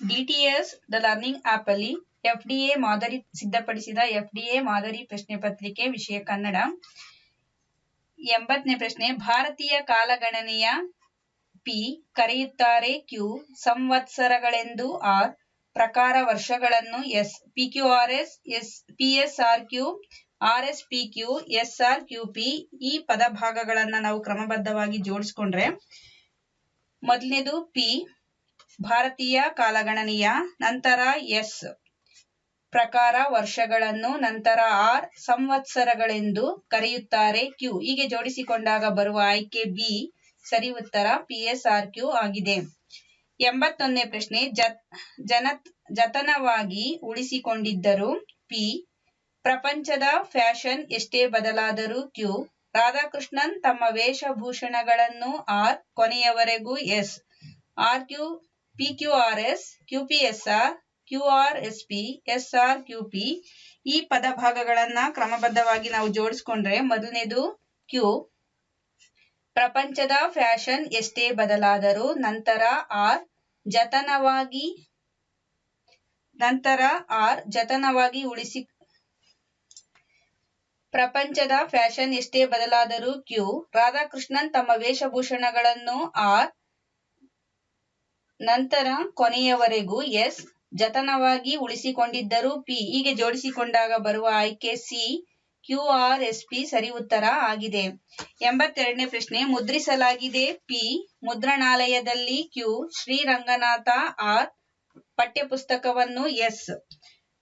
DTS the learning app ಅಲ್ಲಿ FDA ಮಾದರಿ ಸಿದ್ಧಪಡಿಸಿದ ಎಫ್ಡಿಎ ಮಾದರಿ ಪ್ರಶ್ನೆ ಪತ್ರಿಕೆ ವಿಷಯ ಕನ್ನಡ. ಎಂಬತ್ತನೇ ಪ್ರಶ್ನೆ, ಭಾರತೀಯ ಕಾಲಗಣನೆಯ ಪಿ ಕರೆಯುತ್ತಾರೆ ಕ್ಯೂ ಸಂವತ್ಸರಗಳೆಂದು ಆರ್ ಪ್ರಕಾರ ವರ್ಷಗಳನ್ನು S PQRS, S S P S R Q R S P Q S R Q P ಈ ಪದಭಾಗಗಳನ್ನ ನಾವು ಕ್ರಮಬದ್ಧವಾಗಿ ಜೋಡಿಸ್ಕೊಂಡ್ರೆ ಮೊದಲನೇದು ಪಿ ಭಾರತೀಯ ಕಾಲಗಣನೆಯ ನಂತರ ಎಸ್. ಪ್ರಕಾರ ವರ್ಷಗಳನ್ನು ನಂತರ ಆರ್ ಸಂವತ್ಸರಗಳೆಂದು ಕರೆಯುತ್ತಾರೆ ಕ್ಯೂ. ಹೀಗೆ ಜೋಡಿಸಿಕೊಂಡಾಗ ಬರುವ ಆಯ್ಕೆ ಬಿ ಸರಿ ಉತ್ತರ ಪಿ ಎಸ್ ಆರ್ ಕ್ಯೂ ಆಗಿದೆ. ಎಂಬತ್ತೊಂದನೇ ಪ್ರಶ್ನೆ, ಜತ್ ಜನ ಜತನವಾಗಿ ಉಳಿಸಿಕೊಂಡಿದ್ದರು ಪಿ, ಪ್ರಪಂಚದ ಫ್ಯಾಷನ್ ಎಷ್ಟೇ ಬದಲಾದರೂ ಕ್ಯೂ. ರಾಧಾಕೃಷ್ಣನ್ ತಮ್ಮ ವೇಷಭೂಷಣಗಳನ್ನು ಆರ್ ಕೊನೆಯವರೆಗೂ S. R Q P Q R S Q R Q R S P S R ಈ ಪದಭಾಗಗಳನ್ನ ಕ್ರಮಬದ್ಧವಾಗಿ ನಾವು ಜೋಡಿಸ್ಕೊಂಡ್ರೆ ಮೊದಲನೇದು ಕ್ಯೂ ಪ್ರಪಂಚದ ಫ್ಯಾಷನ್ ಎಷ್ಟೇ ಬದಲಾದರೂ ನಂತರ ಆರ್ ಜತನವಾಗಿ, ನಂತರ ಆರ್ ಜತನವಾಗಿ ಉಳಿಸಿ, ಪ್ರಪಂಚದ ಫ್ಯಾಷನ್ ಎಷ್ಟೇ ಬದಲಾದರೂ ಕ್ಯೂ ರಾಧಾಕೃಷ್ಣನ್ ತಮ್ಮ ವೇಷಭೂಷಣಗಳನ್ನು ಆರ್ ನಂತರ ಕೊನೆಯವರೆಗೂ ಎಸ್ ಜತನವಾಗಿ ಉಳಿಸಿಕೊಂಡಿದ್ದರೂ ಪಿ ಹೀಗೆ ಜೋಡಿಸಿಕೊಂಡಾಗ ಬರುವ ಆಯ್ಕೆ C Q R S P ಸರಿ ಉತ್ತರ ಆಗಿದೆ. ಎಂಬತ್ತೆರಡನೇ ಪ್ರಶ್ನೆ, ಮುದ್ರಿಸಲಾಗಿದೆ ಪಿ ಮುದ್ರಣಾಲಯದಲ್ಲಿ Q Sriranganatha R ಪಠ್ಯಪುಸ್ತಕವನ್ನು S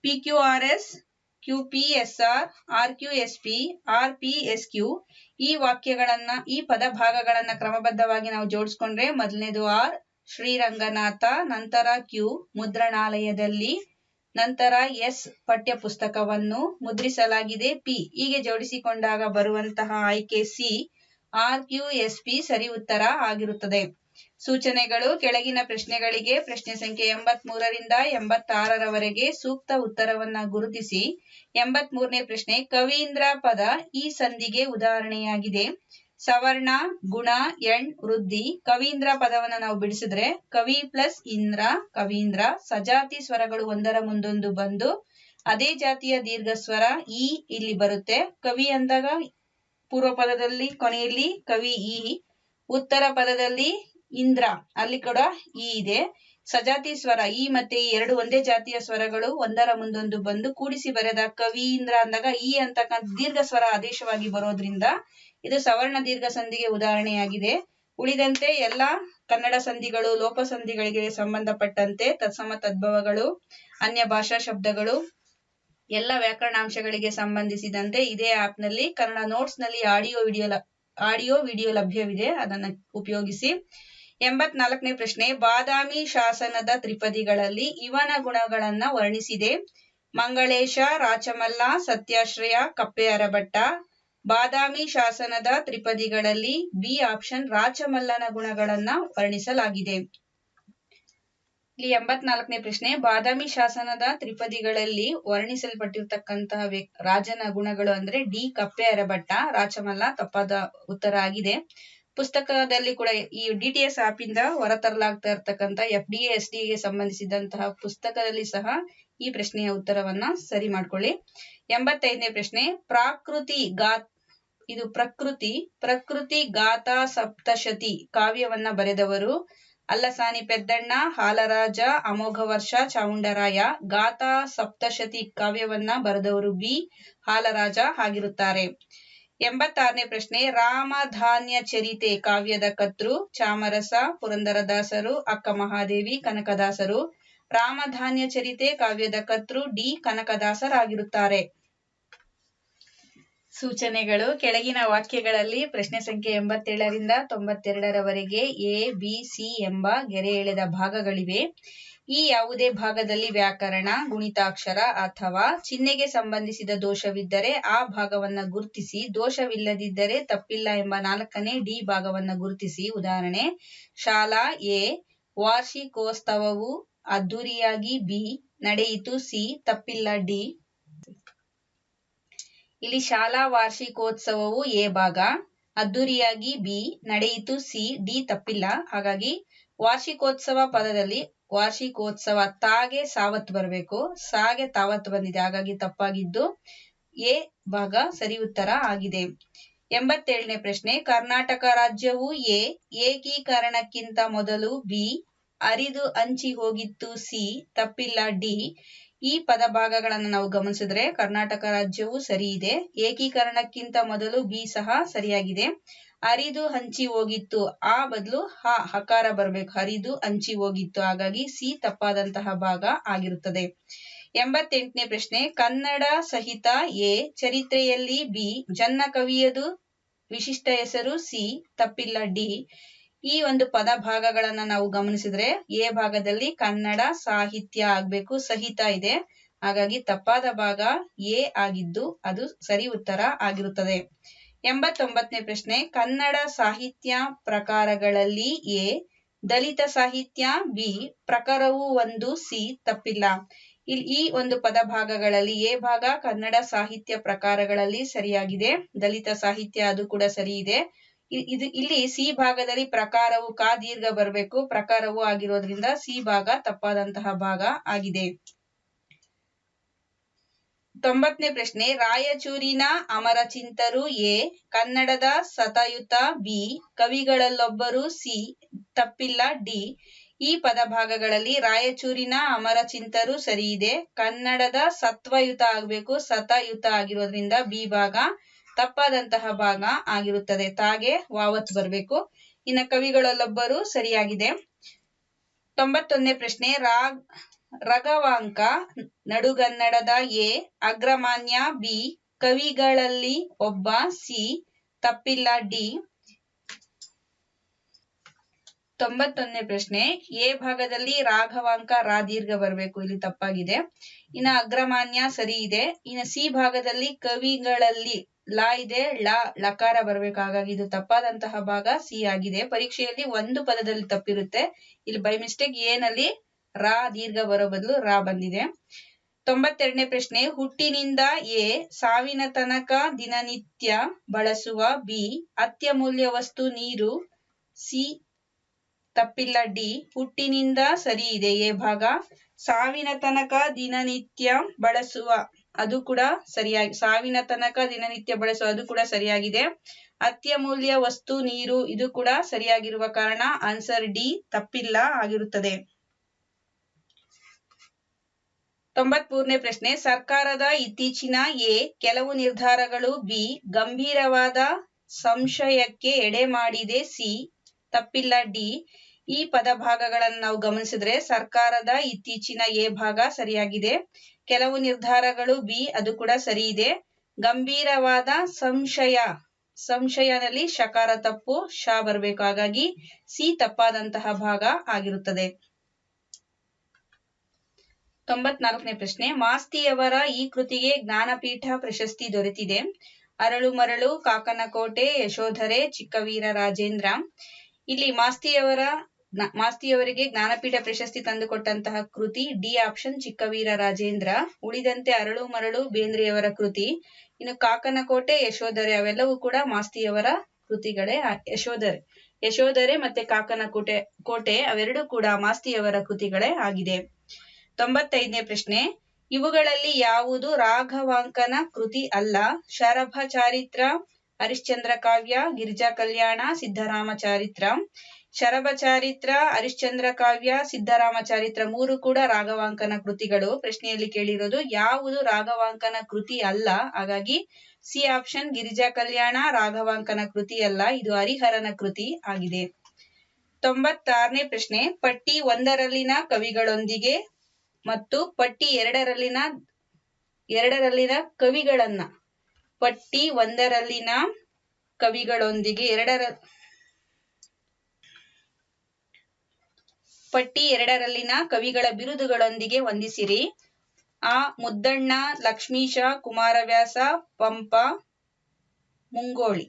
P Q R S Q P S R R Q S P R P S Q ಈ ವಾಕ್ಯಗಳನ್ನ, ಈ ಪದಭಾಗಗಳನ್ನ ಕ್ರಮಬದ್ಧವಾಗಿ ನಾವು ಜೋಡಿಸ್ಕೊಂಡ್ರೆ ಮೊದಲನೇದು ಆರ್ ಶ್ರೀರಂಗನಾಥ, ನಂತರ ಕ್ಯೂ ಮುದ್ರಣಾಲಯದಲ್ಲಿ, ನಂತರ ಎಸ್ ಪಠ್ಯಪುಸ್ತಕವನ್ನು ಮುದ್ರಿಸಲಾಗಿದೆ. ಪಿ ಹೀಗೆ ಜೋಡಿಸಿಕೊಂಡಾಗ ಬರುವಂತಹ ಆಯ್ಕೆ C R Q S P ಸರಿ ಉತ್ತರ ಆಗಿರುತ್ತದೆ. ಸೂಚನೆಗಳು, ಕೆಳಗಿನ ಪ್ರಶ್ನೆಗಳಿಗೆ ಪ್ರಶ್ನೆ ಸಂಖ್ಯೆ ಎಂಬತ್ ಮೂರರಿಂದ ಎಂಬತ್ತಾರರವರೆಗೆ ಸೂಕ್ತ ಉತ್ತರವನ್ನ ಗುರುತಿಸಿ. ಎಂಬತ್ ಮೂರನೇ ಪ್ರಶ್ನೆ ಕವೀಂದ್ರ ಪದ ಈ ಸಂಧಿಗೆ ಉದಾಹರಣೆಯಾಗಿದೆ. ಸವರ್ಣ, ಗುಣ, ಎಣ್, ವೃದ್ಧಿ, ಕವೀಂದ್ರ ಪದವನ್ನ ನಾವು ಬಿಡಿಸಿದ್ರೆ ಕವಿ ಪ್ಲಸ್ ಇಂದ್ರ, ಕವೀಂದ್ರ, ಸಜಾತಿ ಸ್ವರಗಳು ಒಂದರ ಮುಂದೊಂದು ಬಂದು ಅದೇ ಜಾತಿಯ ದೀರ್ಘ ಸ್ವರ ಈ ಇಲ್ಲಿ ಬರುತ್ತೆ. ಕವಿ ಅಂದಾಗ ಪೂರ್ವ ಪದದಲ್ಲಿ ಕೊನೆಯಲ್ಲಿ ಕವಿ ಈ, ಉತ್ತರ ಪದದಲ್ಲಿ ಇಂದ್ರ, ಅಲ್ಲಿ ಕೂಡ ಈ ಇದೆ. ಸಜಾತಿ ಸ್ವರ ಈ ಮತ್ತೆ ಈ ಎರಡು ಒಂದೇ ಜಾತಿಯ ಸ್ವರಗಳು ಒಂದರ ಮುಂದೊಂದು ಬಂದು ಕೂಡಿಸಿ ಬರೆದ ಕವೀಂದ್ರ ಅಂದಾಗ ಈ ಅಂತಕ್ಕಂಥ ದೀರ್ಘ ಸ್ವರ ಆದೇಶವಾಗಿ ಬರೋದ್ರಿಂದ ಇದು ಸವರ್ಣ ದೀರ್ಘ ಸಂಧಿಗೆ ಉದಾಹರಣೆಯಾಗಿದೆ. ಉಳಿದಂತೆ ಎಲ್ಲಾ ಕನ್ನಡ ಸಂಧಿಗಳು, ಲೋಪ ಸಂಧಿಗಳಿಗೆ ಸಂಬಂಧಪಟ್ಟಂತೆ ತತ್ಸಮ ತದ್ಭವಗಳು, ಅನ್ಯ ಭಾಷಾ ಶಬ್ದಗಳು, ಎಲ್ಲ ವ್ಯಾಕರಣಾಂಶಗಳಿಗೆ ಸಂಬಂಧಿಸಿದಂತೆ ಇದೇ ಆಪ್ನಲ್ಲಿ ಕನ್ನಡ ನೋಟ್ಸ್ನಲ್ಲಿ ಆಡಿಯೋ ವಿಡಿಯೋ ಆಡಿಯೋ ವಿಡಿಯೋ ಲಭ್ಯವಿದೆ. ಅದನ್ನು ಉಪಯೋಗಿಸಿ. ಎಂಬತ್ನಾಲ್ಕನೇ ಪ್ರಶ್ನೆ, ಬಾದಾಮಿ ಶಾಸನದ ತ್ರಿಪದಿಗಳಲ್ಲಿ ಇವನ ಗುಣಗಳನ್ನ ವರ್ಣಿಸಿದೆ. ಮಂಗಳೇಶ, ರಾಚಮಲ್ಲ, ಸತ್ಯಾಶ್ರಯ, ಕಪ್ಪೆ ಅರಭಟ್ಟ ಬಾದಾಮಿ ಶಾಸನದ ತ್ರಿಪದಿಗಳಲ್ಲಿ ಬಿ ಆಪ್ಷನ್ ರಾಚಮಲ್ಲನ ಗುಣಗಳನ್ನ ವರ್ಣಿಸಲಾಗಿದೆ. ಇಲ್ಲಿ ಎಂಬತ್ನಾಲ್ಕನೇ ಪ್ರಶ್ನೆ, ಬಾದಾಮಿ ಶಾಸನದ ತ್ರಿಪದಿಗಳಲ್ಲಿ ವರ್ಣಿಸಲ್ಪಟ್ಟಿರ್ತಕ್ಕಂತಹ ರಾಜನ ಗುಣಗಳು ಅಂದ್ರೆ ಡಿ ಕಪ್ಪೆ ಅರಭಟ್ಟ ರಾಚಮಲ್ಲ ತಪ್ಪಾದ ಉತ್ತರ ಆಗಿದೆ. ಪುಸ್ತಕದಲ್ಲಿ ಕೂಡ ಈ ಡಿ ಟಿ ಎಸ್ ಆಪ್ ಇಂದ ಹೊರತರಲಾಗ್ತಾ ಇರ್ತಕ್ಕಂಥ ಎಫ್ ಡಿ ಎಸ್ ಡಿ ಗೆ ಸಂಬಂಧಿಸಿದಂತಹ ಪುಸ್ತಕದಲ್ಲಿ ಸಹ ಈ ಪ್ರಶ್ನೆಯ ಉತ್ತರವನ್ನ ಸರಿ ಮಾಡ್ಕೊಳ್ಳಿ. ಎಂಬತ್ತೈದನೇ ಪ್ರಶ್ನೆ, ಪ್ರಾಕೃತಿ ಗಾತ್ ಇದು ಪ್ರಕೃತಿ ಪ್ರಕೃತಿ ಗಾಥಾ ಸಪ್ತಶತಿ ಕಾವ್ಯವನ್ನ ಬರೆದವರು. ಅಲ್ಲಸಾನಿ ಪೆದ್ದಣ್ಣ, ಹಾಲರಾಜ, ಅಮೋಘವರ್ಷ, ಚಾಮುಂಡರಾಯ ಗಾಥಾ ಸಪ್ತಶತಿ ಕಾವ್ಯವನ್ನ ಬರೆದವರು ಬಿ ಹಾಲರಾಜ ಆಗಿರುತ್ತಾರೆ. ಎಂಬತ್ತಾರನೇ ಪ್ರಶ್ನೆ, ರಾಮಧಾನ್ಯ ಚರಿತೆ ಕಾವ್ಯದ ಕರ್ತೃ, ಚಾಮರಸ, ಪುರಂದರದಾಸರು, ಅಕ್ಕ ಮಹಾದೇವಿ, ಕನಕದಾಸರು. ರಾಮಧಾನ್ಯ ಚರಿತೆ ಕಾವ್ಯದ ಕರ್ತೃ ಡಿ ಕನಕದಾಸರಾಗಿರುತ್ತಾರೆ. ಸೂಚನೆಗಳು ಕೆಳಗಿನ ವಾಕ್ಯಗಳಲ್ಲಿ ಪ್ರಶ್ನೆ ಸಂಖ್ಯೆ ಎಂಬತ್ತೇಳರಿಂದ ತೊಂಬತ್ತೆರಡರವರೆಗೆ ಎ, ಬಿ, ಸಿ ಎಂಬ ಗೆರೆ ಎಳೆದ ಭಾಗಗಳಿವೆ. ಈ ಯಾವುದೇ ಭಾಗದಲ್ಲಿ ವ್ಯಾಕರಣ, ಗುಣಿತಾಕ್ಷರ ಅಥವಾ ಚಿಹ್ನೆಗೆ ಸಂಬಂಧಿಸಿದ ದೋಷವಿದ್ದರೆ ಆ ಭಾಗವನ್ನ ಗುರುತಿಸಿ, ದೋಷವಿಲ್ಲದಿದ್ದರೆ ತಪ್ಪಿಲ್ಲ ಎಂಬ ನಾಲ್ಕನೇ ಡಿ ಭಾಗವನ್ನ ಗುರುತಿಸಿ. ಉದಾಹರಣೆ, ಶಾಲಾ ಎ ವಾರ್ಷಿಕೋತ್ಸವವು ಅದ್ದೂರಿಯಾಗಿ ಬಿ, ನಡೆಯಿತು ಸಿ, ತಪ್ಪಿಲ್ಲ ಡಿ. ಇಲ್ಲಿ ಶಾಲಾ ವಾರ್ಷಿಕೋತ್ಸವವು ಎ ಭಾಗ. ಅದ್ದೂರಿಯಾಗಿ ಬಿ, ನಡೆಯಿತು ಸಿ, ಡಿ ತಪ್ಪಿಲ್ಲ. ಹಾಗಾಗಿ ವಾರ್ಷಿಕೋತ್ಸವ ಪದದಲ್ಲಿ ವಾರ್ಷಿಕೋತ್ಸವ ತಾಗೆ ಸಾವತ್ ಬರಬೇಕು. ಸಾಗೆ ತಾವತ್ ಬಂದಿದೆ. ಹಾಗಾಗಿ ತಪ್ಪಾಗಿದ್ದು ಎ ಭಾಗ ಸರಿ ಉತ್ತರ ಆಗಿದೆ. ಎಂಬತ್ತೇಳನೇ ಪ್ರಶ್ನೆ, ಕರ್ನಾಟಕ ರಾಜ್ಯವು ಎ, ಏಕೀಕರಣಕ್ಕಿಂತ ಮೊದಲು ಬಿ, ಅರಿದು ಹಂಚಿ ಹೋಗಿತ್ತು ಸಿ, ತಪ್ಪಿಲ್ಲ ಡಿ ಈ ಪದಭಾಗಗಳನ್ನು ನಾವು ಗಮನಿಸಿದ್ರೆ ಕರ್ನಾಟಕ ರಾಜ್ಯವು ಸರಿ ಇದೆ. ಏಕೀಕರಣಕ್ಕಿಂತ ಮೊದಲು ಬಿ ಸಹ ಸರಿಯಾಗಿದೆ. ಹರಿದು ಹಂಚಿ ಹೋಗಿತ್ತು. ಆ ಬದಲು ಹ ಹಕಾರ ಬರಬೇಕು. ಹರಿದು ಹಂಚಿ ಹೋಗಿತ್ತು. ಹಾಗಾಗಿ ಸಿ ತಪ್ಪಾದಂತಹ ಭಾಗ ಆಗಿರುತ್ತದೆ. ಎಂಬತ್ತೆಂಟನೇ ಪ್ರಶ್ನೆ, ಕನ್ನಡ ಸಹಿತ ಎ ಚರಿತ್ರೆಯಲ್ಲಿ ಬಿ ಜನ್ನ ಕವಿಯದು. ವಿಶಿಷ್ಟ ಹೆಸರು ಸಿ, ತಪ್ಪಿಲ್ಲ ಡಿ. ಈ ಒಂದು ಪದ ಭಾಗಗಳನ್ನ ನಾವು ಗಮನಿಸಿದ್ರೆ ಎ ಭಾಗದಲ್ಲಿ ಕನ್ನಡ ಸಾಹಿತ್ಯ ಆಗ್ಬೇಕು, ಸಹಿತ ಇದೆ. ಹಾಗಾಗಿ ತಪ್ಪಾದ ಭಾಗ ಎ ಆಗಿದ್ದು ಅದು ಸರಿ ಉತ್ತರ ಆಗಿರುತ್ತದೆ. ಎಂಬತ್ತೊಂಬತ್ತನೇ ಪ್ರಶ್ನೆ, ಕನ್ನಡ ಸಾಹಿತ್ಯ ಪ್ರಕಾರಗಳಲ್ಲಿ ಎ, ದಲಿತ ಸಾಹಿತ್ಯ, ಬಿ, ಪ್ರಕಾರವು ಒಂದು, ಸಿ ತಪ್ಪಿಲ್ಲ. ಇಲ್ಲಿ ಈ ಒಂದು ಪದ ಭಾಗಗಳಲ್ಲಿ ಎ ಭಾಗ ಕನ್ನಡ ಸಾಹಿತ್ಯ ಪ್ರಕಾರಗಳಲ್ಲಿ ಸರಿಯಾಗಿದೆ. ದಲಿತ ಸಾಹಿತ್ಯ ಅದು ಕೂಡ ಸರಿ ಇದೆ. ಇದು ಇಲ್ಲಿ ಸಿ ಭಾಗದಲ್ಲಿ ಪ್ರಕಾರವು ಕಾ ದೀರ್ಘ ಬರಬೇಕು. ಪ್ರಕಾರವು ಆಗಿರೋದ್ರಿಂದ ಸಿ ಭಾಗ ತಪ್ಪಾದಂತಹ ಭಾಗ ಆಗಿದೆ. ತೊಂಬತ್ತನೇ ಪ್ರಶ್ನೆ, ರಾಯಚೂರಿನ ಅಮರಚಿಂತರು ಎ, ಕನ್ನಡದ ಸತಯುತ ಬಿ, ಕವಿಗಳಲ್ಲೊಬ್ಬರು ಸಿ, ತಪ್ಪಿಲ್ಲ ಡಿ. ಈ ಪದಭಾಗಗಳಲ್ಲಿ ರಾಯಚೂರಿನ ಅಮರಚಿಂತರು ಸರಿ ಇದೆ. ಕನ್ನಡದ ಸತ್ವಯುತ ಆಗ್ಬೇಕು. ಸತಯುತ ಆಗಿರೋದ್ರಿಂದ ಬಿ ಭಾಗ ತಪ್ಪಾದಂತಹ ಭಾಗ ಆಗಿರುತ್ತದೆ. ತಾಗೆ ವಾವತ್ ಬರ್ಬೇಕು. ಇನ್ನ ಕವಿಗಳಲ್ಲೊಬ್ಬರು ಸರಿಯಾಗಿದೆ. ತೊಂಬತ್ತೊಂದನೇ ಪ್ರಶ್ನೆ, ರಾಗ್, ರಗವಾಂಕ, ನಡುಗನ್ನಡದ ಎ, ಅಗ್ರಮಾನ್ಯ ಬಿ, ಕವಿಗಳಲ್ಲಿ ಒಬ್ಬ, ಸಿ, ತಪ್ಪಿಲ್ಲ, ಡಿ. ತೊಂಬತ್ತೊಂದನೇ ಪ್ರಶ್ನೆ, ಎ ಭಾಗದಲ್ಲಿ ರಾಘವಾಂಕ ರಾ ದೀರ್ಘ ಬರಬೇಕು. ಇಲ್ಲಿ ತಪ್ಪಾಗಿದೆ. ಇನ್ನ ಅಗ್ರಮಾನ್ಯ ಸರಿ ಇದೆ. ಇನ್ನ ಸಿ ಭಾಗದಲ್ಲಿ ಕವಿಗಳಲ್ಲಿ ಲಾ ಇದೆ ಳ ಲಕಾರ ಬರ್ಬೇಕು. ಹಾಗಾಗಿ ಇದು ತಪ್ಪಾದಂತಹ ಭಾಗ ಸಿ ಆಗಿದೆ. ಪರೀಕ್ಷೆಯಲ್ಲಿ ಒಂದು ಪದದಲ್ಲಿ ತಪ್ಪಿರುತ್ತೆ. ಇಲ್ಲಿ ಬೈ ಮಿಸ್ಟೇಕ್ ಏನಲ್ಲಿ ರಾ ದೀರ್ಘ ಬರೋ ಬದಲು ರಾ ಬಂದಿದೆ. ತೊಂಬತ್ತೆರಡನೇ ಪ್ರಶ್ನೆ, ಹುಟ್ಟಿನಿಂದ ಎ ಸಾವಿನ ತನಕ ದಿನನಿತ್ಯ ಬಳಸುವ ಬಿ ಅತ್ಯಮೂಲ್ಯ ವಸ್ತು ನೀರು, ಸಿ ತಪ್ಪಿಲ್ಲ, ಡಿ ಹುಟ್ಟಿನಿಂದ ಸರಿ ಇದೆ ಎ ಭಾಗ. ಸಾವಿನ ತನಕ ದಿನನಿತ್ಯ ಬಳಸುವ ಅದು ಕೂಡ ಸರಿಯಾಗಿ, ಸಾವಿನ ತನಕ ದಿನನಿತ್ಯ ಬಳಸುವ ಅದು ಕೂಡ ಸರಿಯಾಗಿದೆ. ಅತ್ಯಮೂಲ್ಯ ವಸ್ತು, ನೀರು, ಇದು ಕೂಡ ಸರಿಯಾಗಿರುವ ಕಾರಣ ಆನ್ಸರ್ ಡಿ, ತಪ್ಪಿಲ್ಲ ಆಗಿರುತ್ತದೆ. ತೊಂಬತ್ಮೂರನೇ ಪ್ರಶ್ನೆ, ಸರ್ಕಾರದ ಇತ್ತೀಚಿನ ಎ, ಕೆಲವು ನಿರ್ಧಾರಗಳು ಬಿ, ಗಂಭೀರವಾದ ಸಂಶಯಕ್ಕೆ ಎಡೆ ಮಾಡಿದೆ ಸಿ, ತಪ್ಪಿಲ್ಲ ಡಿ. ಈ ಪದಭಾಗಗಳನ್ನು ನಾವು ಗಮನಿಸಿದ್ರೆ ಸರ್ಕಾರದ ಇತ್ತೀಚಿನ ಎ ಭಾಗ ಸರಿಯಾಗಿದೆ. ಕೆಲವು ನಿರ್ಧಾರಗಳು ಬಿ, ಅದು ಕೂಡ ಸರಿ ಇದೆ. ಗಂಭೀರವಾದ ಸಂಶಯ ಸಂಶಯದಲ್ಲಿ ಶಕಾರ ತಪ್ಪು, ಶ ಬರಬೇಕು. ಹಾಗಾಗಿ ಸಿ ತಪ್ಪಾದಂತಹ ಭಾಗ ಆಗಿರುತ್ತದೆ. ತೊಂಬತ್ನಾಲ್ಕನೇ ಪ್ರಶ್ನೆ, ಮಾಸ್ತಿಯವರ ಈ ಕೃತಿಗೆ ಜ್ಞಾನಪೀಠ ಪ್ರಶಸ್ತಿ ದೊರೆತಿದೆ. ಅರಳು ಮರಳು, ಕಾಕನಕೋಟೆ, ಯಶೋಧರೆ, ಚಿಕ್ಕವೀರ ರಾಜೇಂದ್ರ. ಇಲ್ಲಿ ಮಾಸ್ತಿಯವರ ಮಾಸ್ತಿಯವರಿಗೆ ಜ್ಞಾನಪೀಠ ಪ್ರಶಸ್ತಿ ತಂದುಕೊಟ್ಟಂತಹ ಕೃತಿ ಡಿ ಆಪ್ಷನ್ ಚಿಕ್ಕವೀರ ರಾಜೇಂದ್ರ. ಉಳಿದಂತೆ ಅರಳು ಮರಳು ಬೇಂದ್ರೆಯವರ ಕೃತಿ. ಇನ್ನು ಕಾಕನಕೋಟೆ, ಯಶೋಧರೆ ಅವೆಲ್ಲವೂ ಕೂಡ ಮಾಸ್ತಿಯವರ ಕೃತಿಗಳೇ ಯಶೋಧರೆ ಯಶೋಧರೆ ಮತ್ತೆ ಕಾಕನಕೋಟೆ, ಕೋಟೆ ಅವೆರಡೂ ಕೂಡ ಮಾಸ್ತಿಯವರ ಕೃತಿಗಳೇ ಆಗಿದೆ. ತೊಂಬತ್ತೈದನೇ ಪ್ರಶ್ನೆ, ಇವುಗಳಲ್ಲಿ ಯಾವುದು ರಾಘವಾಂಕನ ಕೃತಿ ಅಲ್ಲ? ಶರಭ ಚಾರಿತ್ರ, ಹರಿಶ್ಚಂದ್ರ ಕಾವ್ಯ, ಗಿರಿಜಾ ಕಲ್ಯಾಣ ಸಿದ್ಧರಾಮ ಚಾರಿತ್ರ ಶರಭ ಚಾರಿತ್ರ, ಹರಿಶ್ಚಂದ್ರ ಕಾವ್ಯ ಸಿದ್ದರಾಮ ಚಾರಿತ್ರ ಮೂರು ಕೂಡ ರಾಘವಾಂಕನ ಕೃತಿಗಳು. ಪ್ರಶ್ನೆಯಲ್ಲಿ ಕೇಳಿರೋದು ಯಾವುದು ರಾಘವಾಂಕನ ಕೃತಿ ಅಲ್ಲ? ಹಾಗಾಗಿ ಸಿ ಆಪ್ಷನ್ ಗಿರಿಜಾ ಕಲ್ಯಾಣ, ರಾಘವಾಂಕನ ಕೃತಿ ಅಲ್ಲ, ಇದು ಹರಿಹರನ ಕೃತಿ ಆಗಿದೆ. ತೊಂಬತ್ತಾರನೇ ಪ್ರಶ್ನೆ, ಪಟ್ಟಿ ಒಂದರಲ್ಲಿನ ಕವಿಗಳೊಂದಿಗೆ ಮತ್ತು ಪಟ್ಟಿ ಎರಡರಲ್ಲಿನ ಎರಡರಲ್ಲಿನ ಕವಿಗಳನ್ನ. ಪಟ್ಟಿ ಒಂದರಲ್ಲಿನ ಕವಿಗಳೊಂದಿಗೆ ಎರಡರ ಪಟ್ಟಿ ಎರಡರಲ್ಲಿನ ಕವಿಗಳ ಬಿರುದುಗಳೊಂದಿಗೆ ವಂದಿಸಿರಿ. ಆ ಮುದ್ದಣ್ಣ, ಲಕ್ಷ್ಮೀಶ, ಕುಮಾರವ್ಯಾಸ, ಪಂಪ, ಮುಂಗೋಳಿ.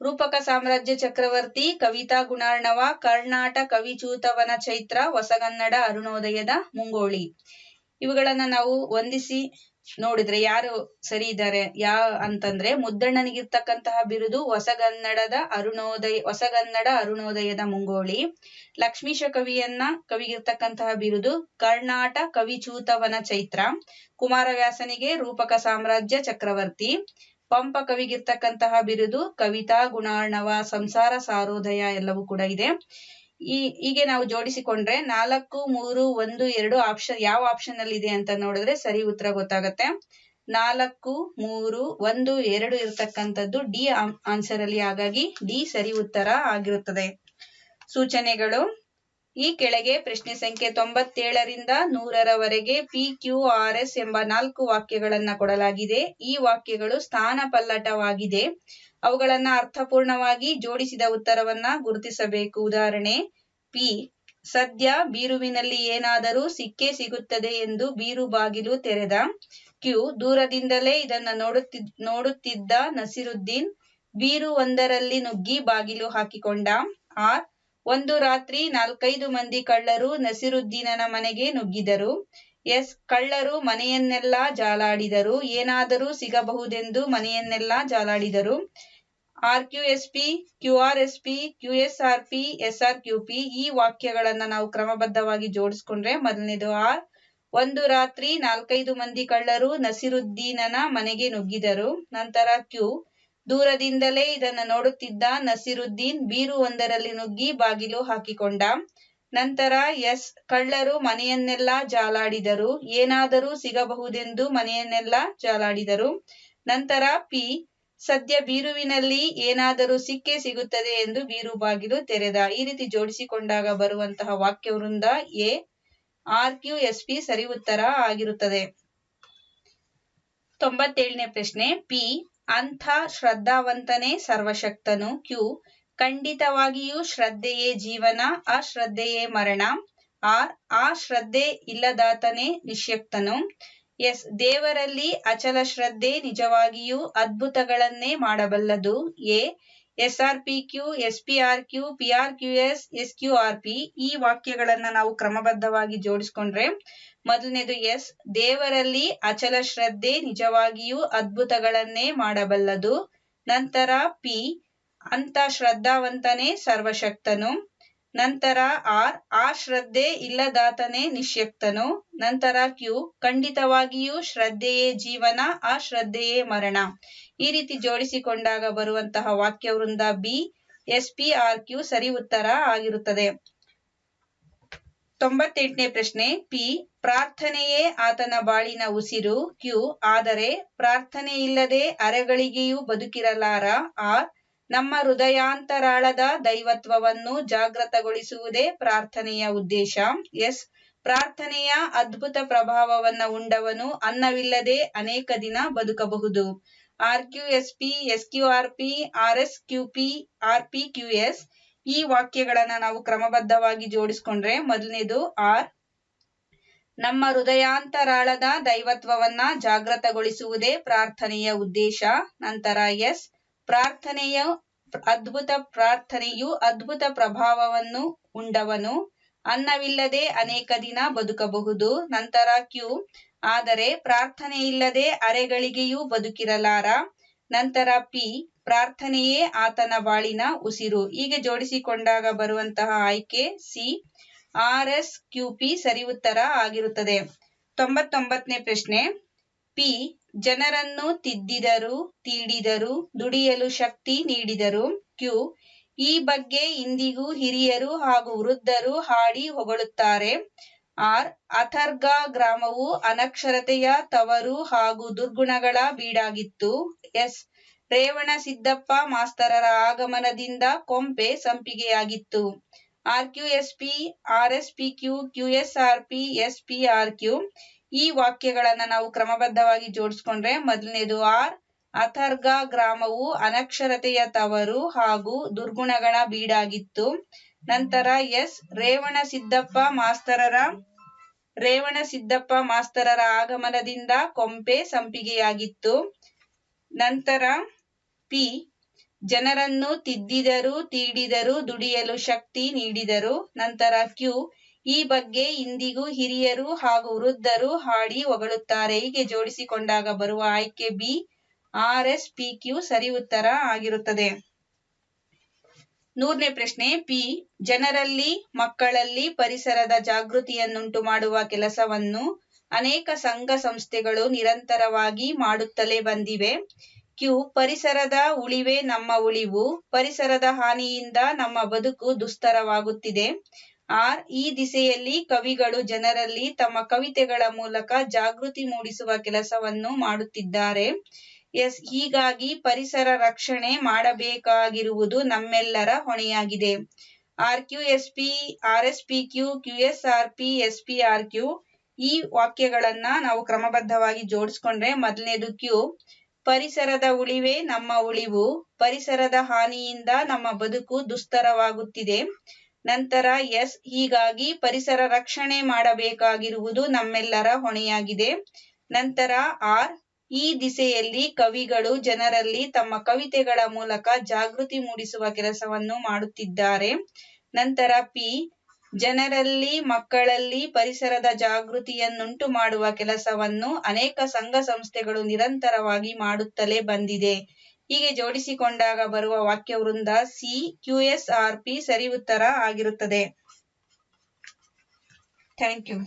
ರೂಪಕ ಸಾಮ್ರಾಜ್ಯ ಚಕ್ರವರ್ತಿ, ಕವಿತಾ ಗುಣಾರ್ಣವ ಕರ್ನಾಟ ಕವಿಚೂತವನ ಚೈತ್ರ, ಹೊಸಗನ್ನಡ ಅರುಣೋದಯದ ಮುಂಗೋಳಿ. ಇವುಗಳನ್ನ ನಾವು ಹೊಂದಿಸಿ ನೋಡಿದ್ರೆ ಯಾರು ಸರಿ ಇದ್ದಾರೆ? ಯಾ ಅಂತಂದ್ರೆ ಮುದ್ದಣ್ಣನಿಗಿರ್ತಕ್ಕಂತಹ ಬಿರುದು ಹೊಸಗನ್ನಡದ ಅರುಣೋದಯ, ಹೊಸಗನ್ನಡ ಅರುಣೋದಯದ ಮುಂಗೋಳಿ. ಲಕ್ಷ್ಮೀಶ ಕವಿಯನ್ನ ಕವಿಗಿರ್ತಕ್ಕಂತಹ ಬಿರುದು ಕರ್ನಾಟ ಕವಿಚೂತವನ ಚೈತ್ರ. ಕುಮಾರವ್ಯಾಸನಿಗೆ ರೂಪಕ ಸಾಮ್ರಾಜ್ಯ ಚಕ್ರವರ್ತಿ. ಪಂಪ ಕವಿಗಿರ್ತಕ್ಕಂತಹ ಬಿರುದು ಕವಿತಾ ಗುಣಾರ್ಣವ, ಸಂಸಾರ ಸಾರೋದಯ ಎಲ್ಲವೂ ಕೂಡ ಇದೆ. ಈ, ಹೀಗೆ ನಾವು ಜೋಡಿಸಿಕೊಂಡ್ರೆ ನಾಲ್ಕು, ಮೂರು, ಒಂದು, ಎರಡು ಆಪ್ಷನ್ ಯಾವ ಆಪ್ಷನ್ ಅಲ್ಲಿ ಇದೆ ಅಂತ ನೋಡಿದ್ರೆ ಸರಿ ಉತ್ತರ ಗೊತ್ತಾಗತ್ತೆ. ನಾಲ್ಕು, ಮೂರು, ಒಂದು, ಎರಡು ಇರತಕ್ಕಂಥದ್ದು ಡಿ ಆನ್ಸರ್ ಅಲ್ಲಿ ಹಾಗಾಗಿ ಡಿ ಸರಿ ಉತ್ತರ ಆಗಿರುತ್ತದೆ. ಸೂಚನೆಗಳು. ಈ ಕೆಳಗೆ ಪ್ರಶ್ನೆ ಸಂಖ್ಯೆ ತೊಂಬತ್ತೇಳರಿಂದ ನೂರರವರೆಗೆ ಪಿ ಕ್ಯೂ ಆರ್ ಎಸ್ ಎಂಬ ನಾಲ್ಕು ವಾಕ್ಯಗಳನ್ನ ಕೊಡಲಾಗಿದೆ. ಈ ವಾಕ್ಯಗಳು ಸ್ಥಾನ ಪಲ್ಲಟವಾಗಿದೆ ಅವುಗಳನ್ನ ಅರ್ಥಪೂರ್ಣವಾಗಿ ಜೋಡಿಸಿದ ಉತ್ತರವನ್ನ ಗುರುತಿಸಬೇಕು. ಉದಾಹರಣೆ, ಪಿ, ಸದ್ಯ ಬೀರುವಿನಲ್ಲಿ ಏನಾದರೂ ಸಿಕ್ಕೇ ಸಿಗುತ್ತದೆ ಎಂದು ಬೀರು ಬಾಗಿಲು ತೆರೆದ ಕ್ಯೂ, ದೂರದಿಂದಲೇ ಇದನ್ನ ನೋಡುತ್ತಿ, ನೋಡುತ್ತಿದ್ದ ನಸಿರುದ್ದೀನ್, ಬೀರು ಒಂದರಲ್ಲಿ ನುಗ್ಗಿ ಬಾಗಿಲು ಹಾಕಿಕೊಂಡ. ಆರ್, ಒಂದು ರಾತ್ರಿ ನಾಲ್ಕೈದು ಮಂದಿ ಕಳ್ಳರು ನಸಿರುದ್ದೀನನ ಮನೆಗೆ ನುಗ್ಗಿದರು. ಎಸ್ ಕಳ್ಳರು ಮನೆಯನ್ನೆಲ್ಲಾ ಜಾಲಾಡಿದರು. ಏನಾದರೂ ಸಿಗಬಹುದೆಂದು ಮನೆಯನ್ನೆಲ್ಲಾ ಜಾಲಾಡಿದರು. R Q S P Q R S P Q S R P S R Q P ಈ ವಾಕ್ಯಗಳನ್ನ ನಾವು ಕ್ರಮಬದ್ಧವಾಗಿ ಜೋಡಿಸ್ಕೊಂಡ್ರೆ ಮೊದಲನೇದು ಆರ್. ಒಂದು ರಾತ್ರಿ ನಾಲ್ಕೈದು ಮಂದಿ ಕಳ್ಳರು ನಸಿರುದ್ದೀನನ ಮನೆಗೆ ನುಗ್ಗಿದರು. ನಂತರ ಕ್ಯೂ. ದೂರದಿಂದಲೇ ಇದನ್ನು ನೋಡುತ್ತಿದ್ದ ನಸಿರುದ್ದೀನ್ ಬೀರು ಒಂದರಲ್ಲಿ ನುಗ್ಗಿ ಬಾಗಿಲು ಹಾಕಿಕೊಂಡ. ನಂತರ ಎಸ್ ಕಳ್ಳರು ಮನೆಯನ್ನೆಲ್ಲಾ ಜಾಲಾಡಿದರು. ಏನಾದರೂ ಸಿಗಬಹುದೆಂದು ಮನೆಯನ್ನೆಲ್ಲಾ ಜಾಲಾಡಿದರು. ನಂತರ ಪಿ, ಸದ್ಯ ಬೀರುವಿನಲ್ಲಿ ಏನಾದರೂ ಸಿಕ್ಕೇ ಸಿಗುತ್ತದೆ ಎಂದು ಬೀರು ಬಾಗಿಲು ತೆರೆದ. ಈ ರೀತಿ ಜೋಡಿಸಿಕೊಂಡಾಗ ಬರುವಂತಹ ವಾಕ್ಯವೃಂದ A, R, Q, S, P ಸರಿ ಉತ್ತರ ಆಗಿರುತ್ತದೆ. ತೊಂಬತ್ತೇಳನೇ ಪ್ರಶ್ನೆ. ಪಿ, ಅಂಥ ಶ್ರದ್ಧಾವಂತನೇ ಸರ್ವಶಕ್ತನು. ಕ್ಯೂ ಖಂಡಿತವಾಗಿಯೂ ಶ್ರದ್ಧೆಯೇ ಜೀವನ ಅಶ್ರದ್ಧೆಯೇ ಮರಣ ಆರ್ ಆ ಶ್ರದ್ಧೆ ಇಲ್ಲದಾತನೇ ನಿಶ್ಯಕ್ತನು. ಎಸ್, ದೇವರಲ್ಲಿ ಅಚಲ ಶ್ರದ್ಧೆ ನಿಜವಾಗಿಯೂ ಅದ್ಭುತಗಳನ್ನೇ ಮಾಡಬಲ್ಲದು. A S R P Q S P R Q P R Q S S Q R P ಈ ವಾಕ್ಯಗಳನ್ನ ನಾವು ಕ್ರಮಬದ್ಧವಾಗಿ ಜೋಡಿಸ್ಕೊಂಡ್ರೆ ಮೊದಲನೇದು ಎಸ್, ದೇವರಲ್ಲಿ ಅಚಲ ಶ್ರದ್ಧೆ ನಿಜವಾಗಿಯೂ ಅದ್ಭುತಗಳನ್ನೇ ಮಾಡಬಲ್ಲದು. ನಂತರ ಪಿ ಅಂತ ಶ್ರದ್ಧಾವಂತನೇ ಸರ್ವಶಕ್ತನು. ನಂತರ ಆರ್, ಆ ಶ್ರದ್ಧೆ ಇಲ್ಲದಾತನೇ ನಿಶ್ಯಕ್ತನು. ನಂತರ ಕ್ಯೂ, ಖಂಡಿತವಾಗಿಯೂ ಶ್ರದ್ಧೆಯೇ ಜೀವನ, ಆ ಶ್ರದ್ಧೆಯೇ ಮರಣ. ಈ ರೀತಿ ಜೋಡಿಸಿಕೊಂಡಾಗ ಬರುವಂತಹ ವಾಕ್ಯವೃಂದ B, S, P, R, Q ಸರಿ ಉತ್ತರ ಆಗಿರುತ್ತದೆ. ತೊಂಬತ್ತೆಂಟನೇ ಪ್ರಶ್ನೆ, ಪಿ, ಪ್ರಾರ್ಥನೆಯೇ ಆತನ ಬಾಳಿನ ಉಸಿರು. ಕ್ಯೂ, ಆದರೆ ಪ್ರಾರ್ಥನೆ ಇಲ್ಲದೆ ಅರೆಗಳಿಗೆಯೂ ಬದುಕಿರಲಾರ. ಆರ್ ನಮ್ಮ ಹೃದಯಾಂತರಾಳದ ದೈವತ್ವವನ್ನು ಜಾಗೃತಗೊಳಿಸುವುದೇ ಪ್ರಾರ್ಥನೆಯ ಉದ್ದೇಶ. ಎಸ್. ಪ್ರಾರ್ಥನೆಯ ಅದ್ಭುತ ಪ್ರಭಾವವನ್ನ ಉಂಡವನು ಅನ್ನವಿಲ್ಲದೆ ಅನೇಕ ದಿನ ಬದುಕಬಹುದು. R Q S P, S Q R P, R S Q P, R P Q S ಈ ವಾಕ್ಯಗಳನ್ನ ನಾವು ಕ್ರಮಬದ್ಧವಾಗಿ ಜೋಡಿಸ್ಕೊಂಡ್ರೆ ಮೊದಲನೇದು ಆರ್. ನಮ್ಮ ಹೃದಯಾಂತರಾಳದ ದೈವತ್ವವನ್ನ ಜಾಗೃತಗೊಳಿಸುವುದೇ ಪ್ರಾರ್ಥನೆಯ ಉದ್ದೇಶ. ನಂತರ ಎಸ್. ಪ್ರಾರ್ಥನೆಯ ಅದ್ಭುತ ಪ್ರಾರ್ಥನೆಯು ಅದ್ಭುತ ಪ್ರಭಾವವನ್ನು ಉಂಡವನು. ಅನ್ನವಿಲ್ಲದೆ ಅನೇಕ ದಿನ ಬದುಕಬಹುದು. ನಂತರ ಕ್ಯೂ. ಆದರೆ ಪ್ರಾರ್ಥನೆಯಿಲ್ಲದೆ ಅರೆಗಳಿಗೆಯೂ ಬದುಕಿರಲಾರ. ನಂತರ ಪಿ. ಪ್ರಾರ್ಥನೆಯೇ ಆತನ ಬಾಳಿನ ಉಸಿರು. ಹೀಗೆ ಜೋಡಿಸಿಕೊಂಡಾಗ ಬರುವಂತಹ ಆಯ್ಕೆ C. R. S. Q. P. ಸರಿ ಉತ್ತರ ಆಗಿರುತ್ತದೆ. ತೊಂಬತ್ತೊಂಬತ್ತನೇ ಪ್ರಶ್ನೆ. ಪಿ. ಜನರನ್ನು ತಿದ್ದಿದರು, ತೀಡಿದರು, ದುಡಿಯಲು ಶಕ್ತಿ ನೀಡಿದರು. ಕ್ಯೂ. ಈ ಬಗ್ಗೆ ಇಂದಿಗೂ ಹಿರಿಯರು ಹಾಗೂ ವೃದ್ಧರು ಹಾಡಿ ಹೊಗಳುತ್ತಾರೆ. ಆರ್. ಅಥರ್ಗ ಗ್ರಾಮವು ಅನಕ್ಷರತೆಯ ತವರು ಹಾಗೂ ದುರ್ಗುಣಗಳ ಬೀಡಾಗಿತ್ತು. ಎಸ್. ರೇವಣ ಸಿದ್ದಪ್ಪ ಮಾಸ್ತರರ ಆಗಮನದಿಂದ ಕೊಂಪೆ ಸಂಪಿಗೆಯಾಗಿತ್ತು. R. Q. S. P. R. S. P. Q. Q. S. R. P. S. P. R. Q. ಈ ವಾಕ್ಯಗಳನ್ನ ನಾವು ಕ್ರಮಬದ್ಧವಾಗಿ ಜೋಡಿಸ್ಕೊಂಡ್ರೆ ಮೊದಲನೇದು ಆರ್, ಅಥರ್ಗ ಗ್ರಾಮವು ಅನಕ್ಷರತೆಯ ತವರು ಹಾಗೂ ದುರ್ಗುಣಗಳ ಬೀಡಾಗಿತ್ತು. ನಂತರ ಎಸ್, ರೇವಣ ಸಿದ್ದಪ್ಪ ಮಾಸ್ತರರ, ರೇವಣ ಸಿದ್ದಪ್ಪ ಮಾಸ್ತರರ ಆಗಮನದಿಂದ ಕೊಂಪೆ ಸಂಪಿಗೆಯಾಗಿತ್ತು. ನಂತರ ಪಿ, ಜನರನ್ನು ತಿದ್ದಿದರು, ತೀಡಿದರು ದುಡಿಯಲು ಶಕ್ತಿ ನೀಡಿದರು. ನಂತರ ಕ್ಯೂ ಈ ಬಗ್ಗೆ ಇಂದಿಗೂ ಹಿರಿಯರು ಹಾಗೂ ವೃದ್ಧರು ಹಾಡಿ ಹೊಗಳುತ್ತಾರೆ. ಹೀಗೆ ಜೋಡಿಸಿಕೊಂಡಾಗ ಬರುವ ಆಯ್ಕೆ B, R S, P, Q ಸರಿ ಉತ್ತರ ಆಗಿರುತ್ತದೆ. ನೂರನೇ ಪ್ರಶ್ನೆ, ಪಿ, ಜನರಲ್ಲಿ, ಮಕ್ಕಳಲ್ಲಿ ಪರಿಸರದ ಜಾಗೃತಿಯನ್ನುಂಟು ಮಾಡುವ ಕೆಲಸವನ್ನು ಅನೇಕ ಸಂಘ ಸಂಸ್ಥೆಗಳು ನಿರಂತರವಾಗಿ ಮಾಡುತ್ತಲೇ ಬಂದಿವೆ. ಕ್ಯೂ, ಪರಿಸರದ ಉಳಿವೆ ನಮ್ಮ ಉಳಿವು, ಪರಿಸರದ ಹಾನಿಯಿಂದ ನಮ್ಮ ಬದುಕು ದುಸ್ತರವಾಗುತ್ತಿದೆ. ಆರ್ ಈ ದಿಸೆಯಲ್ಲಿ ಕವಿಗಳು ಜನರಲ್ಲಿ ತಮ್ಮ ಕವಿತೆಗಳ ಮೂಲಕ ಜಾಗೃತಿ ಮೂಡಿಸುವ ಕೆಲಸವನ್ನು ಮಾಡುತ್ತಿದ್ದಾರೆ. ಎಸ್, ಹೀಗಾಗಿ ಪರಿಸರ ರಕ್ಷಣೆ ಮಾಡಬೇಕಾಗಿರುವುದು ನಮ್ಮೆಲ್ಲರ ಹೊಣೆಯಾಗಿದೆ. R Q S P, R S P Q Q S R P, S P R Q ಈ ವಾಕ್ಯಗಳನ್ನ ನಾವು ಕ್ರಮಬದ್ಧವಾಗಿ ಜೋಡಿಸ್ಕೊಂಡ್ರೆ ಮೊದಲನೇದು ಕ್ಯೂ. ಪರಿಸರದ ಉಳಿವೆ ನಮ್ಮ ಉಳಿವು, ಪರಿಸರದ ಹಾನಿಯಿಂದ ನಮ್ಮ ಬದುಕು ದುಸ್ತರವಾಗುತ್ತಿದೆ. ನಂತರ ಎಸ್, ಹೀಗಾಗಿ ಪರಿಸರ ರಕ್ಷಣೆ ಮಾಡಬೇಕಾಗಿರುವುದು ನಮ್ಮೆಲ್ಲರ ಹೊಣೆಯಾಗಿದೆ. ನಂತರ ಆರ್, ಈ ದಿಸೆಯಲ್ಲಿ ಕವಿಗಳು ಜನರಲ್ಲಿ ತಮ್ಮ ಕವಿತೆಗಳ ಮೂಲಕ ಜಾಗೃತಿ ಮೂಡಿಸುವ ಕೆಲಸವನ್ನು ಮಾಡುತ್ತಿದ್ದಾರೆ. ನಂತರ ಪಿ, ಜನರಲ್ಲಿ, ಮಕ್ಕಳಲ್ಲಿ ಪರಿಸರದ ಜಾಗೃತಿಯನ್ನುಂಟು ಮಾಡುವ ಕೆಲಸವನ್ನು ಅನೇಕ ಸಂಘ ಸಂಸ್ಥೆಗಳು ನಿರಂತರವಾಗಿ ಮಾಡುತ್ತಲೇ ಬಂದಿದೆ. ಹೀಗೆ ಜೋಡಿಸಿಕೊಂಡಾಗ ಬರುವ ವಾಕ್ಯವೃಂದ C Q S R P ಸರಿ ಉತ್ತರ ಆಗಿರುತ್ತದೆ. Thank you.